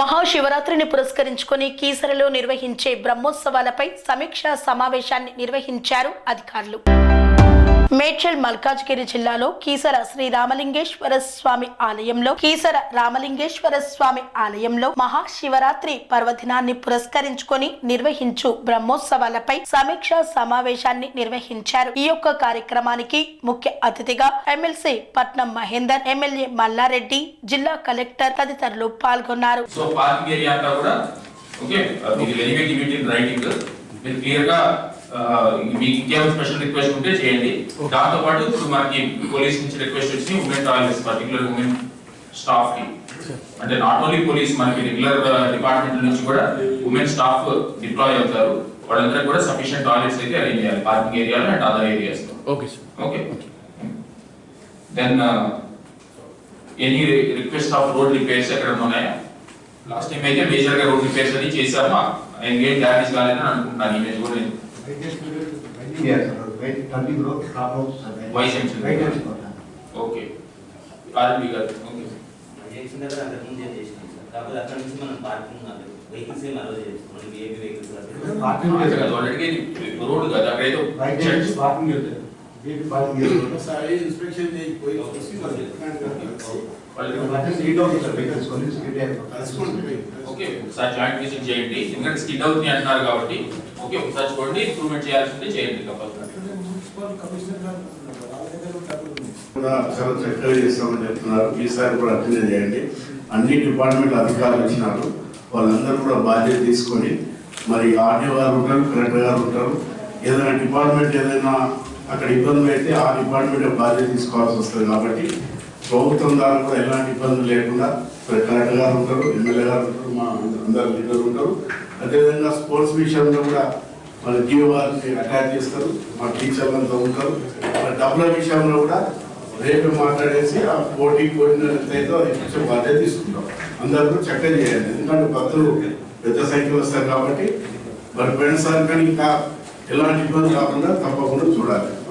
మహాశివరాత్రిని పురస్కరించుకొని కీసరలో నిర్వహించే బ్రహ్మోత్సవాలపై సమీక్షా సమావేశాన్ని నిర్వహించారు అధికారులు. మేడ్చల్ మల్కాజ్గిరి జిల్లాలో కీసర శ్రీ రామలింగేశ్వర స్వామి ఆలయంలో కీసర రామలింగేశ్వర స్వామి ఆలయంలో మహాశివరాత్రి పర్వదినాన్ని పురస్కరించుకొని నిర్వహించు బ్రహ్మోత్సవాలపై సమీక్షా సమావేశాన్ని నిర్వహించారు. ఈ యొక్క కార్యక్రమానికి ముఖ్య అతిథిగా ఎమ్మెల్సీ పట్నం మహేందర్ ఎమ్మెల్యే మల్లారెడ్డి జిల్లా కలెక్టర్ తదితరులు పాల్గొన్నారు. మీరు క్లియర్గా మీకు ఇంకేమైనా స్పెషల్ రిక్వెస్ట్ ఉంటే చేయండి. దాంతో పాటు ఇప్పుడు మనకి పోలీస్ నుంచి రిక్వెస్ట్ వచ్చింది ఉమెన్ టాయిలెట్స్ పర్టికులర్ ఉమెన్ స్టాఫ్కి అంటే నాట్ ఓన్లీ పోలీస్ మనకి రెగ్యులర్ డిపార్ట్మెంట్ నుంచి కూడా ఉమెన్ స్టాఫ్ డిప్లాయ్ అవుతారు. వాళ్ళందరికీ కూడా సఫిషియెంట్ టాయిలెట్స్ అయితే అరేంజ్ చేయాలి. పార్కింగ్ ఏరియాలో and other areas okay sir okay then any request of road repairs ఎక్కడ ఉన్నాయా? లాస్ట్ టైం అయితే మేజర్ గా రోడ్ రిపేర్స్ అని చేసాము ఇంకేం డ్యామేజ్ కాలేదని అనుకుంటున్నాను ఇమేజ్ కూడా నేను Yes, sir. Wait, thirty growth, crop outs, sir. Vice chancellor. Vice chancellor, sir. Okay RB గారు ఓకే చేసిన దగ్గర అంతకు ముందే చేసినాం సార్ కాకపోతే అక్కడ నుంచి మనం పార్కింగ్ వెహికల్స్ ఏమి అలౌ చేస్తాం మనకి ఏబీ వెహికల్స్ Parking అక్కడ లేదు. కాదు ఆల్రెడీ రోడ్ కాదు అక్కడ ఏదో Right hand నుంచి parking లేదు. Big parking లేదు. సారి ఇన్స్పెక్షన్. ఓకే ఒకసారి జాయింట్ విజిట్ చేయండి. ఎందుకంటే స్కిడ్ అవుతుంది అంటున్నారు కాబట్టి. ఓకే ఒకసారి చూడండి. ఇంప్రూవ్మెంట్ చేయాల్సి ఉంటే చేయండి చాలా చక్కగా చేస్తామని చెప్తున్నారు. ఈసారి కూడా అటెండ్ చేయండి. అన్ని డిపార్ట్మెంట్ అధికారులు వచ్చినారు. వాళ్ళందరూ కూడా బాధ్యత తీసుకొని మరి ఆర్డీఓ గారు ఉంటారు కలెక్టర్ గారు ఉంటారు. ఏదైనా డిపార్ట్మెంట్ ఏదైనా అక్కడ ఇబ్బందులు అయితే ఆ డిపార్ట్మెంట్ బాధ్యత తీసుకోవాల్సి వస్తుంది కాబట్టి ప్రభుత్వం ద్వారా కూడా ఎలాంటి ఇబ్బందులు లేకుండా కలెక్టర్ గారు ఉంటారు ఎమ్మెల్యే గారు ఉంటారు మా అందరు లీడర్లు ఉంటారు. అదేవిధంగా స్పోర్ట్స్ విషయంలో కూడా మన టీవీ వారిని అటాచ్ చేస్తారు మా టీచర్లు అంతా ఉంటారు. మరి డబ్బుల విషయంలో కూడా రేపు మాట్లాడేసి ఆ పోటీ పోయిన ఎంతైతే అది కొంచెం బాధ్యత తీసుకుంటాం. అందరూ చక్కగా చేయాలి. ఎందుకంటే భక్తులు పెద్ద సంఖ్యలో వస్తారు కాబట్టి మరి పోయినసారి కానీ ఇంకా ఎలాంటి ఇబ్బంది రాకుండా తప్పకుండా చూడాలి.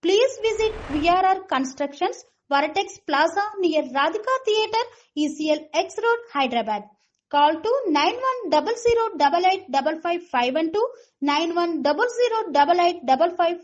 Please visit VRR Constructions, Varatex Plaza near Radhika Theatre, ECL X Road, Hyderabad. Call to 9100885551 91008855